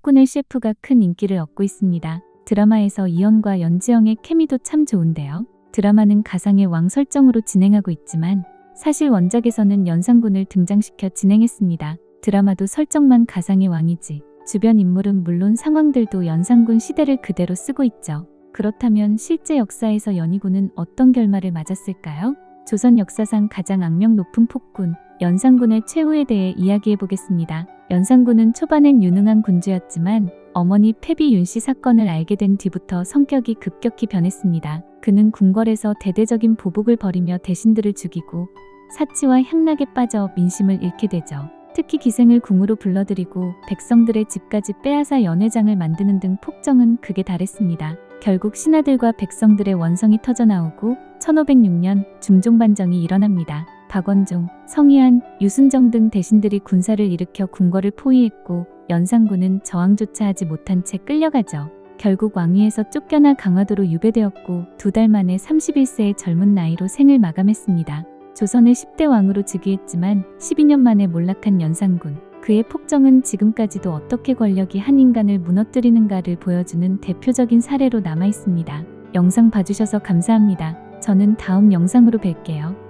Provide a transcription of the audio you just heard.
폭군의 셰프가 큰 인기를 얻고 있습니다. 드라마에서 이현과 연지영의 케미도 참 좋은데요. 드라마는 가상의 왕 설정으로 진행하고 있지만 사실 원작에서는 연산군을 등장시켜 진행했습니다. 드라마도 설정만 가상의 왕이지 주변 인물은 물론 상황들도 연산군 시대를 그대로 쓰고 있죠. 그렇다면 실제 역사에서 연희군은 어떤 결말을 맞았을까요? 조선 역사상 가장 악명 높은 폭군 연산군의 최후에 대해 이야기해 보겠습니다. 연산군은 초반엔 유능한 군주였지만 어머니 패비 윤씨 사건을 알게 된 뒤부터 성격이 급격히 변했습니다. 그는 궁궐에서 대대적인 보복을 벌이며 대신들을 죽이고 사치와 향락에 빠져 민심을 잃게 되죠. 특히 기생을 궁으로 불러들이고 백성들의 집까지 빼앗아 연회장을 만드는 등 폭정은 극에 달했습니다. 결국 신하들과 백성들의 원성이 터져나오고 1506년 중종반정이 일어납니다. 박원종, 성희안, 유순정 등 대신들이 군사를 일으켜 궁궐을 포위했고 연산군은 저항조차 하지 못한 채 끌려가죠. 결국 왕위에서 쫓겨나 강화도로 유배되었고 두 달 만에 31세의 젊은 나이로 생을 마감했습니다. 조선의 10대 왕으로 즉위했지만 12년 만에 몰락한 연산군. 그의 폭정은 지금까지도 어떻게 권력이 한 인간을 무너뜨리는가를 보여주는 대표적인 사례로 남아 있습니다. 영상 봐주셔서 감사합니다. 저는 다음 영상으로 뵐게요.